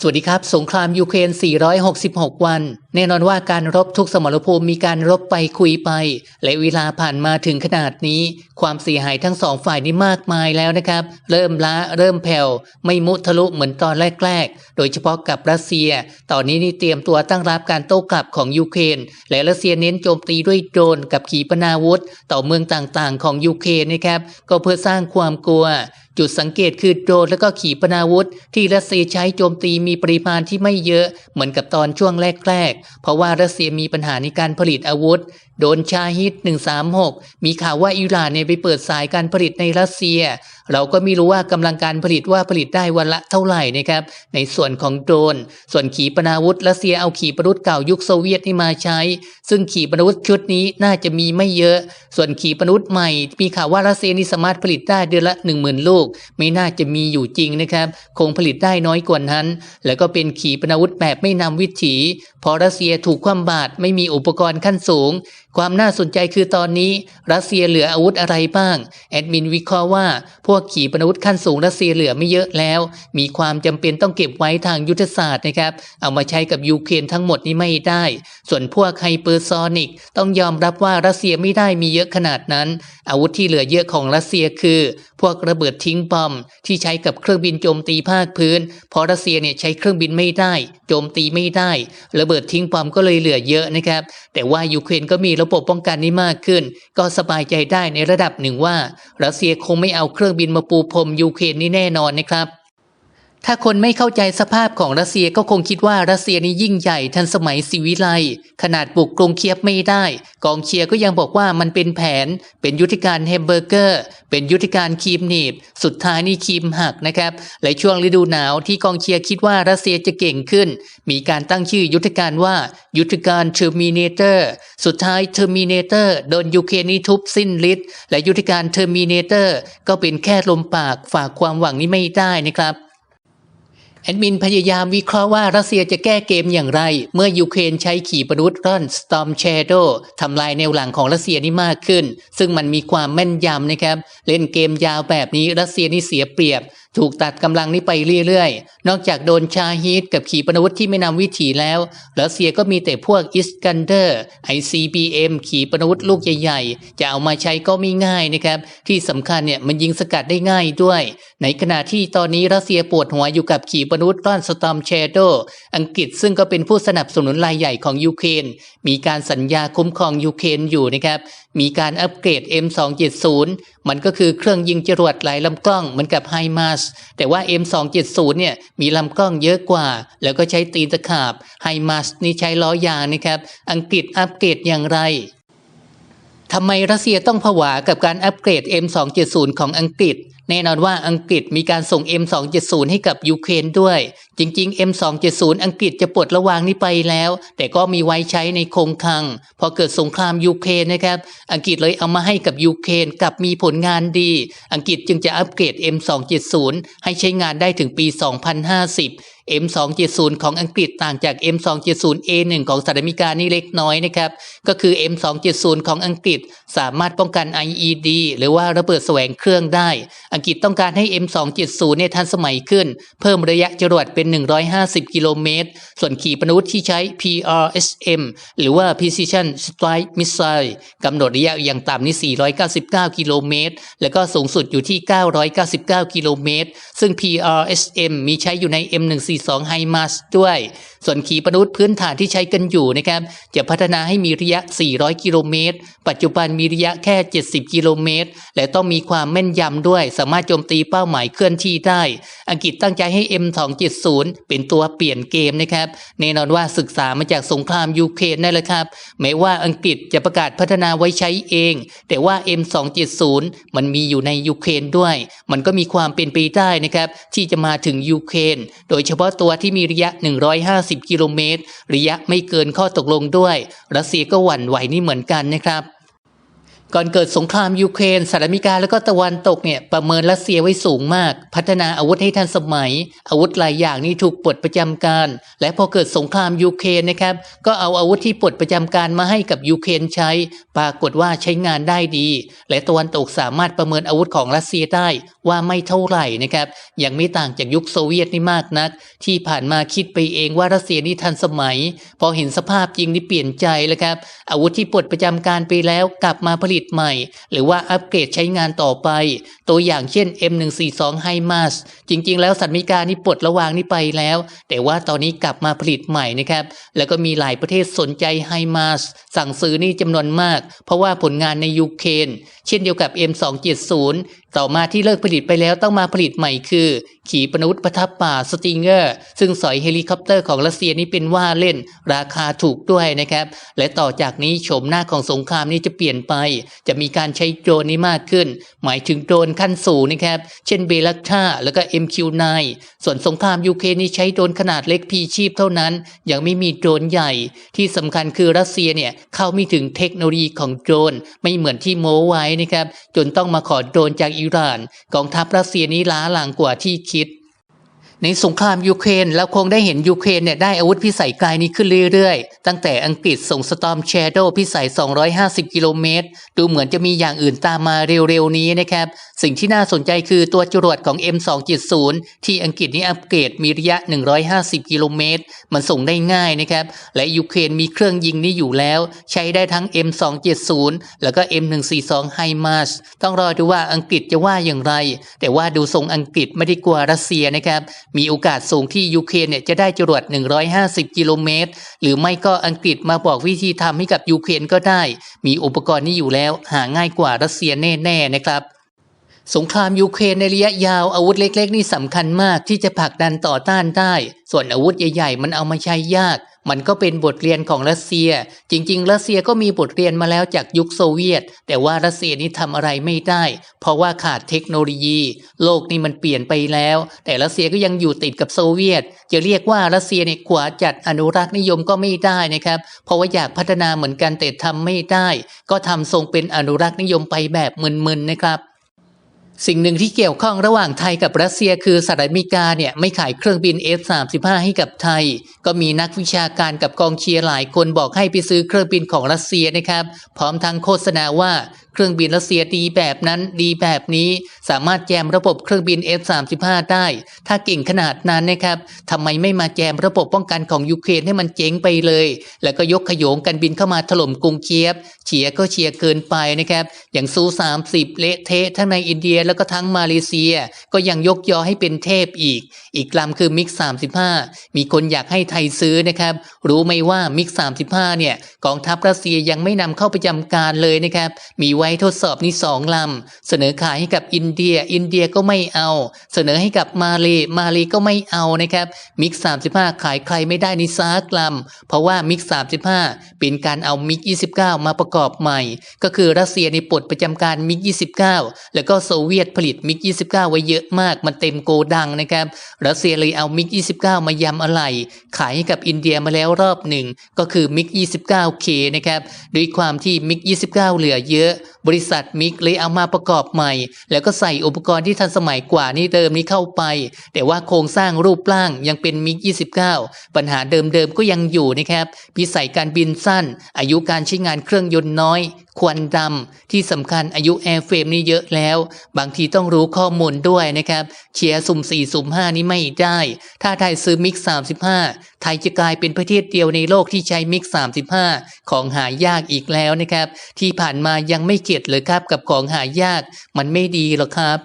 สวัสดีครับ สงครามยูเครน 466 วัน แน่นอนว่าการรบทุกสมรภูมิมีการรบไปคุยไป และเวลาผ่านมาถึงขนาดนี้ ความเสียหายทั้งสองฝ่ายนี่มากมายแล้วนะครับ เริ่มล้าเริ่มแผ่วไม่มุทะลุเหมือนตอนแรก ๆ โดยเฉพาะกับรัสเซีย ตอนนี้นี่เตรียมตัวตั้งรับการโต้กลับของยูเครนและรัสเซียเน้นโจมตีด้วยโดรนกับขีปนาวุธ ต่อเมืองต่างๆ ของยูเครนนะครับก็เพื่อสร้างความกลัวจุดสังเกตคือโดรนและก็ขีปนาวุธ ที่รัสเซียใช้โจมตีมีปริมาณที่ไม่เยอะ เหมือนกับตอนช่วงแรกๆเพราะว่ารัสเซียมีปัญหาในการผลิตอาวุธ โดนชาฮิต 136 มีข่าวว่าอิหร่านเนี่ยไปเปิดสายการผลิตในรัสเซียเราก็ไม่รู้ว่ากำลังการผลิตว่าผลิตได้วันละเท่าไหร่นะครับ ในส่วนของโดรน ส่วนขีปนาวุธรัสเซียเอาขีปนาวุธเก่ายุคโซเวียตนี่มาใช้ ซึ่งขีปนาวุธชุดนี้น่าจะมีไม่เยอะ ส่วนขีปนาวุธใหม่ มีข่าวว่ารัสเซียนี่สามารถผลิตได้เดือนละ10,000 ลูก ไม่น่าจะมีอยู่จริงนะครับ คงผลิตได้น้อยกว่านั้น แล้วก็เป็นขีปนาวุธแบบไม่นำวิถีเพอรัสเซียถูกคว่ำบาตรไม่มีอุปกรณ์ขั้นสูง ความน่าสนใจคือตอนนี้รัสเซียเหลืออาวุธอะไรบ้าง แอดมินวิเคราะห์ว่า พวกขีปนาวุธขั้นสูงรัสเซียเหลือไม่เยอะแล้ว มีความจำเป็นต้องเก็บไว้ทางยุทธศาสตร์นะครับ เอามาใช้กับยูเครนทั้งหมดนี้ไม่ได้ ส่วนพวกไฮเปอร์ซอนิกต้องยอมรับว่ารัสเซียไม่ได้มีเยอะขนาดนั้น อาวุธที่เหลือเยอะของรัสเซียคือ พวกระเบิดทิ้งบอมที่ใช้กับเครื่องบินโจมตีภาคพื้น เพราะรัสเซียเนี่ยใช้เครื่องบินไม่ได้ จมตีไม่ได้ ระเบิดทิ้งบอมก็เลยเหลือเยอะนะครับ แต่ว่ายูเครนก็มีระบบป้องกันนี้มากขึ้น ก็สบายใจได้ในระดับหนึ่งว่ารัสเซียคงไม่เอาเครื่องบินมาปูพรมยูเครนนี่แน่นอนนะครับ ถ้าคนไม่เข้าใจสภาพของรัสเซียก็คงคิดว่ารัสเซียนี่ยิ่งใหญ่ทันสมัยศิวิไลขนาดบุกกรุงเคียบไม่ได้ กองเชียร์ก็ยังบอกว่ามันเป็นแผน เป็นยุทธการแฮมเบอร์เกอร์ เป็นยุทธการครีมหนีบ สุดท้ายนี่ครีมหักนะครับและช่วงฤดูหนาวที่กองเชียร์คิดว่ารัสเซียจะเก่งขึ้น มีการตั้งชื่อยุทธการว่ายุทธการเทอร์มินเตอร์สุดท้ายเทอร์มินเตอร์โดนยูเครนนี่ทุบสิ้นฤทธิ์และยุทธการเทอร์มินเตอร์ก็เป็นแค่ลมปากฝากความหวังนี้ไม่ได้นะครับ แอดมินพยายามวิเคราะห์ว่ารัสเซียจะแก้เกมอย่างไร เมื่อยูเครนใช้ขีปนาวุธร่อน Storm Shadow ทำลายแนวหลังของรัสเซียนี่มากขึ้น ซึ่งมันมีความแม่นยำนะครับ เล่นเกมยาวแบบนี้รัสเซียนี่เสียเปรียบ ถูกตัดกำลังนี้ไปเรื่อยๆ นอกจากโดนชาฮีตกับขีปนาวุธที่ไม่นำวิถีแล้ว รัสเซียก็มีแต่พวกอิสกันเดอร์ ICBM ขีปนาวุธลูกใหญ่ๆ จะเอามาใช้ก็ไม่ง่ายนะครับ ที่สำคัญเนี่ยมันยิงสกัดได้ง่ายด้วย ในขณะที่ตอนนี้รัสเซียปวดหัวอยู่กับขีปนาวุธต้อนสตอมเชโดอังกฤษซึ่งก็เป็นผู้สนับสนุนรายใหญ่ของยูเครนมีการสัญญาคุ้มครองยูเครนอยู่นะครับ มีการอัปเกรด M270 มันก็คือเครื่องยิงจรวดหลายลำกล้องเหมือนกับไฮมาสแต่ว่า M270 เนี่ยมีลำกล้องเยอะกว่า แล้วก็ใช้ตีนตะขาบไฮมาสนี่ใช้ล้อยางนะครับ อังกฤษอัปเกรดอย่างไรทำไมรัสเซียต้องผวากับการอัปเกรด M270 ของอังกฤษ แน่นอนว่าอังกฤษมีการส่ง M270 ให้กับยูเครนด้วย จริง ๆ M270 อังกฤษจะปลดระวางนี้ไปแล้ว แต่ก็มีไว้ใช้ในคงคัง พอเกิดสงครามยูเครนนะครับ อังกฤษเลยเอามาให้กับยูเครนกลับมีผลงานดี อังกฤษจึงจะอัปเกรด M270 ให้ใช้งานได้ถึงปี 2050 M270 ของอังกฤษต่างจาก M270A1 ของสหรัฐอเมริกานี่เล็กน้อยนะครับ ก็คือ M270 ของอังกฤษสามารถป้องกัน IED หรือว่าระเบิดแสวงเครื่องได้ อังกฤษต้องการให้ M270 เนี่ยทันสมัยขึ้น เพิ่มระยะจรวดเป็น 150 กิโลเมตร ส่วนขีปนาวุธที่ใช้ PRSM หรือว่า Precision Strike Missile กำหนดระยะอย่างต่ำนี่499 กิโลเมตร แล้วก็สูงสุดอยู่ที่ 999 กิโลเมตร ซึ่ง PRSM มีใช้อยู่ใน M1C สองไฮมาสด้วย ส่วนขีปนาวุธพื้นฐานที่ใช้กันอยู่นะครับจะพัฒนาให้มีระยะ 400 กิโลเมตร ปัจจุบันมีระยะแค่ 70 กิโลเมตร และต้องมีความแม่นยำด้วย สามารถโจมตีเป้าหมายเคลื่อนที่ได้ อังกฤษตั้งใจให้ M270 เป็นตัวเปลี่ยนเกมนะครับแน่นอนว่าศึกษามาจากสงครามยูเครนนั่นแหละครับแม้ว่าอังกฤษจะประกาศพัฒนาไว้ใช้เอง แต่ว่า M270 มันมีอยู่ในยูเครนด้วย มันก็มีความเป็นไปได้นะครับที่จะมาถึงยูเครนโดยเฉพาะตัวที่มีระยะ 150กิโลเมตร ระยะไม่เกินข้อตกลงด้วย รัสเซียก็หวั่นไหวนี่เหมือนกันนะครับ ก่อนเกิดสงครามยูเครนสหรัฐอเมริกาแล้วก็ตะวันตกเนี่ยประเมินรัสเซียไว้สูงมาก พัฒนาอาวุธให้ทันสมัย อาวุธหลายอย่างนี่ถูกปลดประจำการ และพอเกิดสงครามยูเครนนะครับก็เอาอาวุธที่ปลดประจำการมาให้กับยูเครนใช้ ปรากฏว่าใช้งานได้ดี และตะวันตกสามารถประเมินอาวุธของรัสเซียได้ว่าไม่เท่าไหร่นะครับยังไม่ต่างจากยุคโซเวียตนี่มากนัก ที่ผ่านมาคิดไปเองว่ารัสเซียนี่ทันสมัย พอเห็นสภาพจริงนี่เปลี่ยนใจแล้วครับอาวุธที่ปลดประจำการไปแล้วกลับมาผลิตใหม่ หรือว่าอัปเกรดใช้งานต่อไป ตัวอย่างเช่น M142 HIMARS จริง ๆ แล้วสัตว์มิกานี่ปลดระวางนี่ไปแล้ว แต่ว่าตอนนี้กลับมาผลิตใหม่นะครับ แล้วก็มีหลายประเทศสนใจ HIMARS สั่งซื้อนี่จำนวนมาก เพราะว่าผลงานในยูเครนเช่นเดียวกับ M270 ต่อมาที่เลิกผลิตไปแล้วต้องมาผลิตใหม่คือ ขีปนาวุธประทับป่าสติงเกอร์ซึ่งสอยเฮลิคอปเตอร์ของรัสเซียนี่เป็นว่าเล่นราคาถูกด้วยนะครับ และต่อจากนี้โฉมหน้าของสงครามนี้จะเปลี่ยนไป จะมีการใช้โดรนนี้มากขึ้น หมายถึงโดรนขั้นสูงนะครับ เช่นเบลักท่าแล้วก็ MQ9 ส่วนสงครามยูเครนนี่ใช้โดรนขนาดเล็กพีชีพเท่านั้น ยังไม่มีโดรนใหญ่ ที่สำคัญคือรัสเซียเนี่ยเข้าไม่ถึงเทคโนโลยีของโดรนไม่เหมือนที่โม้ไว้นะครับจนต้องมาขอโดรนจากอิหร่าน กองทัพรัสเซียนี้ล้าหลังกว่าที่คิด ในสงครามยูเครนเราคงได้เห็นยูเครนเนี่ยได้อาวุธพิสัยไกลนี้ขึ้นเรื่อยๆ ตั้งแต่อังกฤษส่งสตอมแชโดพิสัย 250 กิโลเมตร ดูเหมือนจะมีอย่างอื่นตามมาเร็วๆ นี้นะครับ สิ่งที่น่าสนใจคือตัวจรวดของ M270 ที่อังกฤษนี่อัปเกรดมีระยะ 150 กิโลเมตร มันส่งได้ง่ายนะครับ และยูเครนมีเครื่องยิงนี้อยู่แล้ว ใช้ได้ทั้ง M270 แล้วก็ M142 HIMARS ต้องรอดูว่าอังกฤษจะว่าอย่างไร แต่ว่าดูทรงอังกฤษไม่ได้กลัวรัสเซียนะครับมีโอกาสสูงที่ยูเครนเนี่ยจะได้จรวด 150 กิโลเมตร หรือไม่ก็อังกฤษมาบอกวิธีทำให้กับยูเครนก็ได้ มีอุปกรณ์นี้อยู่แล้ว หาง่ายกว่ารัสเซียแน่ๆนะครับสงครามยูเครนในระยะยาวอาวุธเล็ก ๆ นี่สำคัญมากที่จะผลักดันต่อต้านได้ ส่วนอาวุธใหญ่ ๆ มันเอามาใช้ยาก มันก็เป็นบทเรียนของรัสเซีย จริง ๆ รัสเซียก็มีบทเรียนมาแล้วจากยุคโซเวียต แต่ว่ารัสเซียนี่ทำอะไรไม่ได้ เพราะว่าขาดเทคโนโลยี โลกนี่มันเปลี่ยนไปแล้ว แต่รัสเซียก็ยังอยู่ติดกับโซเวียต จะเรียกว่ารัสเซียเนี่ยขวาจัดอนุรักษ์นิยมก็ไม่ได้นะครับ เพราะว่าอยากพัฒนาเหมือนกันแต่ทำไม่ได้ ก็ทำทรงเป็นอนุรักษ์นิยมไปแบบมึนๆนะครับ สิ่งหนึ่งที่เกี่ยวข้องระหว่างไทยกับรัสเซียคือสหรัฐอเมริกาเนี่ยไม่ขายเครื่องบิน F35 ให้กับไทย ก็มีนักวิชาการกับกองเชียร์หลายคนบอกให้ไปซื้อเครื่องบินของรัสเซียนะครับ พร้อมทั้งโฆษณาว่าเครื่องบินรัสเซียดีแบบนั้นดีแบบนี้ สามารถแจมระบบเครื่องบิน F35 ได้ ถ้าเก่งขนาดนั้นนะครับทำไมไม่มาแจมระบบป้องกันของยูเครนให้มันเจ๊งไปเลย แล้วก็ยกขโยงกันบินเข้ามาถล่มกรุงเคียฟเชียร์ก็เชียร์เกินไปนะครับอย่างซู30 เละเทะทั้งในอินเดียแล้วก็ทั้งมาเลเซีย ก็ยังยกยอให้เป็นเทพอีก อีกลำคือมิก35มีคนอยากให้ไทยซื้อนะครับ รู้ไหมว่ามิก35เนี่ยกองทัพรัสเซียยังไม่นำเข้าประจำการเลยนะครับ มีไว้ทดสอบนี่สองลำ เสนอขายให้กับอินเดีย อินเดียก็ไม่เอา เสนอให้กับมาเลมาเลก็ไม่เอานะครับ มิก35ขายใครไม่ได้ในซากลำเพราะว่ามิก35เป็นการเอามิก29มาประกอบใหม่ ก็คือรัสเซียในปลดประจำการมิก29แล้วก็โซเวียวียตผลิตมิก 29 ไว้เยอะมาก มันเต็มโกดังนะครับรัสเซียเลยเอามิก 29 มายำอะไร ขายให้กับอินเดียมาแล้วรอบหนึ่ง ก็คือมิก 29K นะครับด้วยความที่มิก 29 เหลือเยอะ บริษัทมิกเลยเอามาประกอบใหม่ แล้วก็ใส่อุปกรณ์ที่ทันสมัยกว่านี้เดิมนี้เข้าไป แต่ว่าโครงสร้างรูปร่างยังเป็นมิก 29 ปัญหาเดิมๆก็ยังอยู่นะครับพิสัยการบินสั้น อายุการใช้งานเครื่องยนต์น้อย ควันดำที่สำคัญอายุแอร์เฟรมนี่เยอะแล้ว บางทีต้องรู้ข้อมูลด้วยนะครับเชียร์สุ่ม 4 สุ่ม 5 นี่ไม่ได้ ถ้าไทยซื้อมิก 35 ไทยจะกลายเป็นประเทศเดียวในโลกที่ใช้มิก 35 ของหายากอีกแล้วนะครับที่ผ่านมายังไม่เข็ดเลยครับ กับของหายากมันไม่ดีหรอกครับ